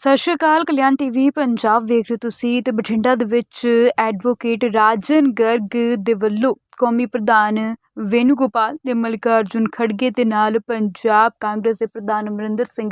ਸਤਿ ਸ਼੍ਰੀ ਅਕਾਲ, ਕਲਿਆਣ ਟੀਵੀ, ਪੰਜਾਬ ਵੇਖ ਰਹੇ ਹੋ ਤੁਸੀਂ ਤੇ ਬਠਿੰਡਾ ਦੇ ਵਿੱਚ ਐਡਵੋਕੇਟ ਰਾਜਨ ਗਰਗ ਦੇ ਵੱਲੋਂ ਕੌਮੀ ਪ੍ਰਧਾਨ ਵੇਨੂ ਗੋਪਾਲ ਤੇ ਮਲਿਕਾਰਜੁਨ ਖੜਗੇ ਦੇ ਨਾਲ ਪੰਜਾਬ ਕਾਂਗਰਸ ਦੇ ਪ੍ਰਧਾਨ ਅਮਰਿੰਦਰ ਸਿੰਘ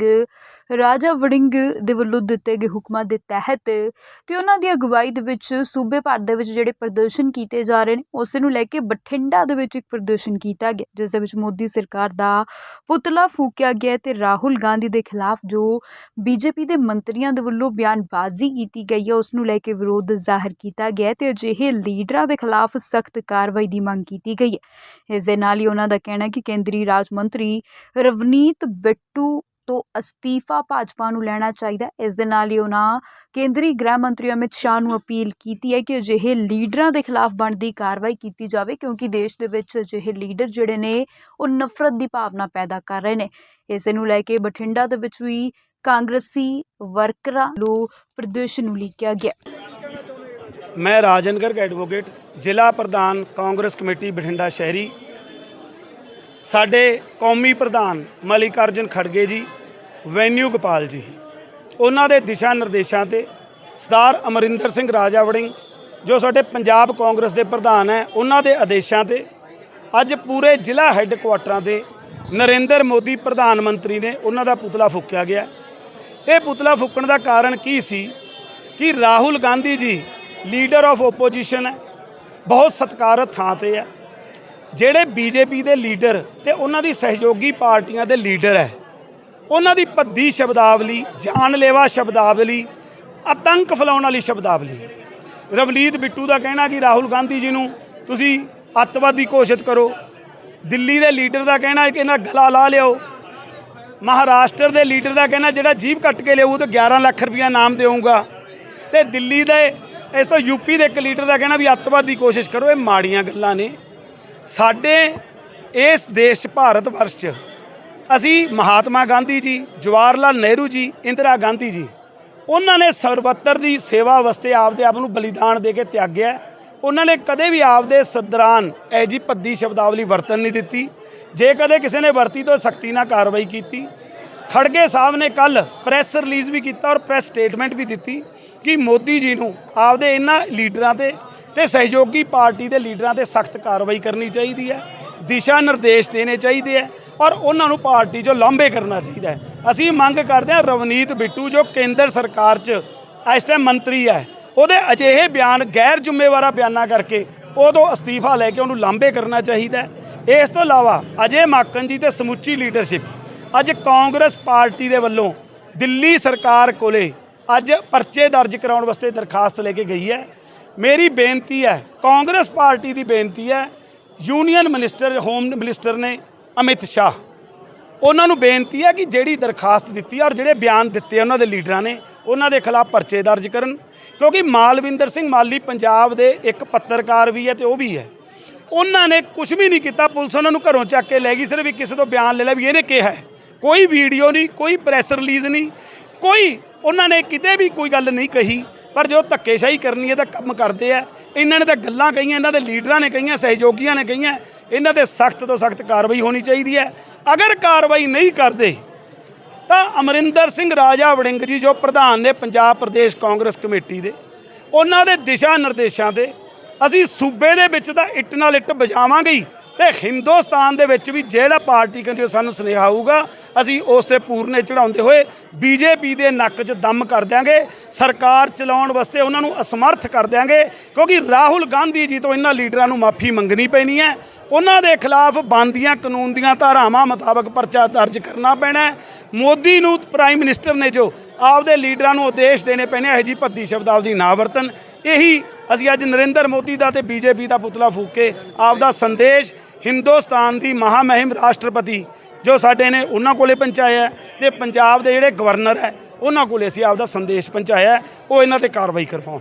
ਰਾਜਾ ਵੜਿੰਗ ਦੇ ਵੱਲੋਂ ਦਿੱਤੇ ਗਏ ਹੁਕਮਾਂ ਦੇ ਤਹਿਤ ਤੇ ਉਹਨਾਂ ਦੀ ਅਗਵਾਈ ਦੇ ਵਿੱਚ ਸੂਬੇ ਭਰ ਦੇ ਵਿੱਚ ਜਿਹੜੇ ਪ੍ਰਦਰਸ਼ਨ ਕੀਤੇ ਜਾ ਰਹੇ ਨੇ, ਉਸ ਨੂੰ ਲੈ ਕੇ ਬਠਿੰਡਾ ਦੇ ਵਿੱਚ ਇੱਕ ਪ੍ਰਦਰਸ਼ਨ ਕੀਤਾ ਗਿਆ, ਜਿਸ ਦੇ ਵਿੱਚ ਮੋਦੀ ਸਰਕਾਰ ਦਾ ਪੁਤਲਾ ਫੂਕਿਆ ਗਿਆ ਤੇ ਰਾਹੁਲ ਗਾਂਧੀ ਦੇ ਖਿਲਾਫ ਜੋ ਬੀਜੇਪੀ ਦੇ ਮੰਤਰੀਆਂ ਦੇ ਵੱਲੋਂ ਬਿਆਨਬਾਜ਼ੀ ਕੀਤੀ ਗਈ ਹੈ, ਉਸ ਨੂੰ ਲੈ ਕੇ ਵਿਰੋਧ ਜ਼ਾਹਰ ਕੀਤਾ ਗਿਆ ਹੈ ਤੇ ਅਜਿਹੇ ਲੀਡਰਾਂ ਦੇ ਖਿਲਾਫ ਸਖਤ ਕਾਰਵਾਈ ਦੀ ਮੰਗ ਕੀਤੀ ਗਈ ਹੈ। ਇਸ ਦੇ ਨਾਲ ਹੀ ਉਹਨਾਂ ਦਾ ਕਹਿਣਾ ਹੈ ਕਿ ਕੇਂਦਰੀ ਰਾਜ ਮੰਤਰੀ ਰਵਨੀਤ ਬਿੱਟੂ ਤੋਂ ਅਸਤੀਫਾ ਭਾਜਪਾ ਨੂੰ ਲੈਣਾ ਚਾਹੀਦਾ ਹੈ। ਇਸ ਦੇ ਨਾਲ ਹੀ ਉਹਨਾਂ ਕੇਂਦਰੀ ਗ੍ਰਹਿ ਮੰਤਰੀ ਅਮਿਤ ਸ਼ਾਹ ਨੂੰ ਅਪੀਲ ਕੀਤੀ ਹੈ ਕਿ ਅਜਿਹੇ ਲੀਡਰਾਂ ਦੇ ਖਿਲਾਫ ਬਣਦੀ ਕਾਰਵਾਈ ਕੀਤੀ ਜਾਵੇ, ਕਿਉਂਕਿ ਦੇਸ਼ ਦੇ ਵਿੱਚ ਅਜਿਹੇ ਲੀਡਰ ਜਿਹੜੇ ਨੇ, ਉਹ ਨਫ਼ਰਤ ਦੀ ਭਾਵਨਾ ਪੈਦਾ ਕਰ ਰਹੇ ਨੇ। ਇਸੇ ਨੂੰ ਲੈ ਕੇ ਬਠਿੰਡਾ ਦੇ ਵਿੱਚ ਵੀ ਕਾਂਗਰਸੀ ਵਰਕਰਾਂ ਨੂੰ ਪ੍ਰਦਰਸ਼ਨ ਨੂੰ ਲਿਖਿਆ ਗਿਆ। ਮੈਂ ਰਾਜਨ ਗਰਗ ਐਡਵੋਕੇਟ, ਜ਼ਿਲ੍ਹਾ ਪ੍ਰਧਾਨ ਕਾਂਗਰਸ ਕਮੇਟੀ ਬਠਿੰਡਾ ਸ਼ਹਿਰੀ, ਸਾਡੇ ਕੌਮੀ ਪ੍ਰਧਾਨ ਮਲਿਕ ਅਰਜਨ ਖੜਗੇ ਜੀ, ਵੈਨਿਊ ਗੋਪਾਲ ਜੀ। ਉਹਨਾਂ ਦੇ ਦਿਸ਼ਾ ਨਿਰਦੇਸ਼ਾਂ ਤੇ ਸਰਦਾਰ ਅਮਰਿੰਦਰ ਸਿੰਘ ਰਾਜਾ ਵੜਿੰਗ ਜੋ ਸਾਡੇ ਪੰਜਾਬ ਕਾਂਗਰਸ ਦੇ ਪ੍ਰਧਾਨ ਹੈ, ਉਹਨਾਂ ਦੇ ਆਦੇਸ਼ਾਂ ਤੇ ਅੱਜ ਪੂਰੇ ਜ਼ਿਲ੍ਹਾ ਹੈੱਡਕੁਆਟਰਾਂ ਤੇ ਨਰਿੰਦਰ ਮੋਦੀ ਪ੍ਰਧਾਨ ਮੰਤਰੀ ਨੇ ਉਹਨਾਂ ਦਾ ਪੁਤਲਾ ਫੂਕਿਆ ਗਿਆ। ਇਹ ਪੁਤਲਾ ਫੂਕਣ ਦਾ ਕਾਰਨ ਕੀ ਸੀ? ਕਿ Rahul Gandhi ji leader of opposition ਹੈ। ਬਹੁਤ ਸਤਿਕਾਰਤ ਥਾਂ ਤੇ ਹੈ। ਜਿਹੜੇ ਬੀਜੇਪੀ ਦੇ ਲੀਡਰ ਤੇ ਉਹਨਾਂ ਦੀ ਸਹਿਯੋਗੀ ਪਾਰਟੀਆਂ ਦੇ ਲੀਡਰ ਹੈ। ਉਹਨਾਂ ਦੀ ਭੱਦੀ ਸ਼ਬਦਾਵਲੀ, ਜਾਨਲੇਵਾ ਸ਼ਬਦਾਵਲੀ, ਆਤੰਕ ਫੈਲਾਉਣ ਵਾਲੀ ਸ਼ਬਦਾਵਲੀ। ਰਵਨੀਤ ਬਿੱਟੂ ਦਾ ਕਹਿਣਾ ਕਿ ਰਾਹੁਲ ਗਾਂਧੀ ਜੀ ਨੂੰ ਤੁਸੀਂ ਅੱਤਵਾਦੀ ਘੋਸ਼ਿਤ ਕਰੋ। ਦਿੱਲੀ ਦੇ ਲੀਡਰ ਦਾ ਕਹਿਣਾ ਹੈ ਕਿ ਇਹਨਾਂ ਗਲਾ ਲਾ ਲਿਓ ਮਹਾਰਾਸ਼ਟਰ ਦੇ ਲੀਡਰ ਦਾ ਕਹਿਣਾ ਜਿਹੜਾ ਜੀਬ ਕੱਟ ਕੇ ਲਿਆਊ ਤਾਂ 11 ਲੱਖ ਰੁਪਇਆ ਨਾਮ ਦੇਵਾਂਗਾ ਤੇ ਦਿੱਲੀ ਦੇ ਇਸ ਤੋਂ ਯੂਪੀ ਦੇ ਇੱਕ ਲੀਡਰ ਦਾ ਕਹਿਣਾ ਵੀ ਅੱਤਵਾਦ ਦੀ ਕੋਸ਼ਿਸ਼ ਕਰੋ, ਇਹ ਮਾੜੀਆਂ ਗੱਲਾਂ ਨੇ। ਸਾਡੇ ਇਸ ਦੇਸ਼ 'ਚ, ਭਾਰਤ ਵਰਸ਼ 'ਚ ਅਸੀਂ ਮਹਾਤਮਾ ਗਾਂਧੀ ਜੀ ਜਵਾਹਰ ਲਾਲ ਨਹਿਰੂ ਜੀ, ਇੰਦਰਾ ਗਾਂਧੀ ਜੀ, ਉਹਨਾਂ ਨੇ ਸਰਬੱਤਰ ਦੀ ਸੇਵਾ ਵਾਸਤੇ ਆਪਦੇ ਆਪ ਨੂੰ ਬਲੀਦਾਨ ਦੇ ਕੇ ਤਿਆਗਿਆ। ਉਹਨਾਂ ਨੇ ਕਦੇ ਵੀ ਆਪਦੇ ਸਦਰਾਨ ਐ ਜੀ ਭੱਦੀ ਸ਼ਬਦਾਵਲੀ ਵਰਤਨ ਨਹੀਂ ਦਿੱਤੀ। ਜੇ ਕਦੇ ਕਿਸੇ ਨੇ ਵਰਤੀ ਤਾਂ ਸਖਤੀ ਨਾਲ ਕਾਰਵਾਈ ਕੀਤੀ। ਖੜਗੇ ਸਾਹਿਬ ਨੇ ਕੱਲ ਪ੍ਰੈਸ ਰਿਲੀਜ਼ ਵੀ ਕੀਤਾ ਔਰ ਪ੍ਰੈਸ ਸਟੇਟਮੈਂਟ ਵੀ ਦਿੱਤੀ ਕਿ ਮੋਦੀ ਜੀ ਨੂੰ ਆਪਦੇ ਇਹਨਾਂ ਲੀਡਰਾਂ ਤੇ ਤੇ ਸਹਿਯੋਗੀ ਪਾਰਟੀ ਦੇ ਲੀਡਰਾਂ ਤੇ ਸਖਤ ਕਾਰਵਾਈ ਕਰਨੀ ਚਾਹੀਦੀ ਹੈ, ਦਿਸ਼ਾ ਨਿਰਦੇਸ਼ ਦੇਣੇ ਚਾਹੀਦੇ ਹੈ ਔਰ ਉਹਨਾਂ ਨੂੰ ਪਾਰਟੀ 'ਚੋਂ ਲਾਂਭੇ ਕਰਨਾ ਚਾਹੀਦਾ ਹੈ। ਅਸੀਂ ਮੰਗ ਕਰਦੇ ਹਾਂ ਰਵਨੀਤ ਬਿੱਟੂ ਜੋ ਕੇਂਦਰ ਸਰਕਾਰ 'ਚ ਇਸ ਟਾਈਮ ਮੰਤਰੀ ਹੈ, ਉਹਦੇ ਅਜਿਹੇ ਬਿਆਨ ਗੈਰ ਜ਼ਿੰਮੇਵਾਰਾ ਬਿਆਨਾਂ ਕਰਕੇ ਉਦੋਂ ਅਸਤੀਫਾ ਲੈ ਕੇ ਉਹਨੂੰ ਲਾਂਭੇ ਕਰਨਾ ਚਾਹੀਦਾ ਇਸ ਤੋਂ ਇਲਾਵਾ ਅਜੇ ਮਾਕਨ ਜੀ ਤੇ ਸਮੁੱਚੀ ਲੀਡਰਸ਼ਿਪ ਅੱਜ ਕਾਂਗਰਸ ਪਾਰਟੀ ਦੇ ਵੱਲੋਂ ਦਿੱਲੀ ਸਰਕਾਰ ਕੋਲੇ ਅੱਜ ਪਰਚੇ ਦਰਜ ਕਰਾਉਣ ਵਾਸਤੇ ਦਰਖਾਸਤ ਲੈ ਕੇ ਗਈ ਹੈ। ਮੇਰੀ ਬੇਨਤੀ ਹੈ, ਕਾਂਗਰਸ ਪਾਰਟੀ ਦੀ ਬੇਨਤੀ ਹੈ, ਯੂਨੀਅਨ ਮਿਨਿਸਟਰ, ਹੋਮ ਮਿਨਿਸਟਰ ਨੇ ਅਮਿਤ ਸ਼ਾਹ। ਉਹਨਾਂ ਨੂੰ ਬੇਨਤੀ ਹੈ ਕਿ ਜਿਹੜੀ ਦਰਖਾਸਤ ਦਿੱਤੀ ਹੈ ਔਰ ਜਿਹੜੇ ਬਿਆਨ ਦਿੱਤੇ ਉਹਨਾਂ ਦੇ ਲੀਡਰਾਂ ਨੇ, ਉਹਨਾਂ ਦੇ ਖਿਲਾਫ ਪਰਚੇ ਦਰਜ ਕਰਨ। ਕਿਉਂਕਿ ਮਾਲਵਿੰਦਰ ਸਿੰਘ ਮਾਲੀ ਪੰਜਾਬ ਦੇ ਇੱਕ ਪੱਤਰਕਾਰ ਵੀ ਹੈ ਤੇ ਉਹ ਵੀ ਹੈ। ਉਹਨਾਂ ਨੇ ਕੁਝ ਵੀ ਨਹੀਂ ਕੀਤਾ, ਪੁਲਿਸ ਉਹਨਾਂ ਨੂੰ ਘਰੋਂ ਚੱਕ ਕੇ ਲੈ ਗਈ, ਸਿਰਫ ਇੱਕ ਕਿਸੇ ਤੋਂ ਬਿਆਨ ਲੈ ਲਿਆ ਵੀ ਇਹਨੇ ਕਿਹਾ ਹੈ। ਕੋਈ ਵੀਡੀਓ ਨਹੀਂ, ਕੋਈ ਪ੍ਰੈਸ ਰਿਲੀਜ਼ ਨਹੀਂ, ਕੋਈ ਉਹਨਾਂ ਨੇ ਕਿਤੇ ਵੀ ਕੋਈ ਗੱਲ ਨਹੀਂ ਕਹੀ, ਪਰ ਜੋ ਧੱਕੇਸ਼ਾਹੀ ਕਰਨੀ ਹੈ ਤਾਂ ਕੰਮ ਕਰਦੇ ਆ। ਇਹਨਾਂ ਨੇ ਤਾਂ ਗੱਲਾਂ ਕਹੀਆਂ, ਇਹਨਾਂ ਦੇ ਲੀਡਰਾਂ ਨੇ ਕਹੀਆਂ, ਸਹਿਯੋਗੀਆਂ ਨੇ ਕਹੀਆਂ, ਇਹਨਾਂ ਤੇ ਸਖਤ ਤੋਂ ਸਖਤ ਕਾਰਵਾਈ ਹੋਣੀ ਚਾਹੀਦੀ ਹੈ। ਅਗਰ ਕਾਰਵਾਈ ਨਹੀਂ ਕਰਦੇ, ਤਾਂ ਅਮਰਿੰਦਰ ਸਿੰਘ ਰਾਜਾ ਵੜਿੰਗ ਜੀ, ਜੋ ਪ੍ਰਧਾਨ ਨੇ ਪੰਜਾਬ ਪ੍ਰਦੇਸ਼ ਕਾਂਗਰਸ ਕਮੇਟੀ ਦੇ, ਉਹਨਾਂ ਦੇ ਦਿਸ਼ਾ ਨਿਰਦੇਸ਼ਾਂ ਤੇ ਅਸੀਂ ਸੂਬੇ ਦੇ ਵਿੱਚ ਤਾਂ ਇੱਟ ਨਾਲ ਇੱਟ ਵਜਾਵਾਂਗੇ ਹੀ। ਤੇ ਹਿੰਦੁਸਤਾਨ ਦੇ ਵਿੱਚ ਵੀ ਜਿਹੜਾ ਪਾਰਟੀ ਕਹਿੰਦੀ ਉਹ ਸਾਨੂੰ ਸੁਨੇਹਾ ਆਊਗਾ, ਅਸੀਂ ਉਸ ਤੇ ਪੂਰਨੇ ਚੜਾਉਂਦੇ ਹੋਏ ਬੀਜੇਪੀ ਦੇ ਨੱਕ 'ਚ ਦਮ ਕਰ ਦਿਆਂਗੇ, ਸਰਕਾਰ ਚਲਾਉਣ ਵਾਸਤੇ ਉਹਨਾਂ ਨੂੰ ਅਸਮਰਥ ਕਰ ਦਿਆਂਗੇ, ਕਿਉਂਕਿ ਰਾਹੁਲ ਗਾਂਧੀ ਜੀ ਤੋਂ ਇਹਨਾਂ ਲੀਡਰਾਂ ਨੂੰ ਮਾਫੀ ਮੰਗਣੀ ਪੈਣੀ ਹੈ ਉਹਨਾਂ ਦੇ ਖਿਲਾਫ ਬੰਦੀਆਂ ਕਾਨੂੰਨ ਦੀਆਂ ਧਾਰਾਵਾਂ ਮੁਤਾਬਕ ਪਰਚਾ ਦਰਜ ਕਰਨਾ ਪੈਣਾ ਹੈ। ਮੋਦੀ ਨੂੰ ਪ੍ਰਾਈਮ ਮਿਨਿਸਟਰ ਨੇ ਜੋ ਆਪਦੇ ਲੀਡਰਾਂ ਨੂੰ ਉਦੇਸ਼ ਦੇਣੇ ਪੈਣੇ ਇਹੋ ਜੀ ਭੱਦੀ ਸ਼ਬਦਾਵਲੀ ਨਾ ਵਰਤਨ ਇਹੀ ਅਸੀਂ ਅੱਜ ਨਰਿੰਦਰ ਮੋਦੀ ਦਾ ਤੇ ਬੀਜੇਪੀ ਦਾ ਪੁਤਲਾ ਫੂਕ ਕੇ ਆਪਦਾ ਸੰਦੇਸ਼ ਹਿੰਦੁਸਤਾਨ ਦੀ ਮਹਾਮਹਿਮ ਰਾਸ਼ਟਰਪਤੀ ਜੋ ਸਾਡੇ ਨੇ ਉਹਨਾਂ ਕੋਲੇ ਪਹੁੰਚਾਇਆ ਹੈ ਤੇ ਪੰਜਾਬ ਦੇ ਜਿਹੜੇ ਗਵਰਨਰ ਹੈ, ਉਹਨਾਂ ਕੋਲੇ ਅਸੀਂ ਆਪਦਾ ਸੰਦੇਸ਼ ਪਹੁੰਚਾਇਆ ਉਹ ਇਹਨਾਂ ਤੇ ਕਾਰਵਾਈ ਕਰਵਾਉਣ।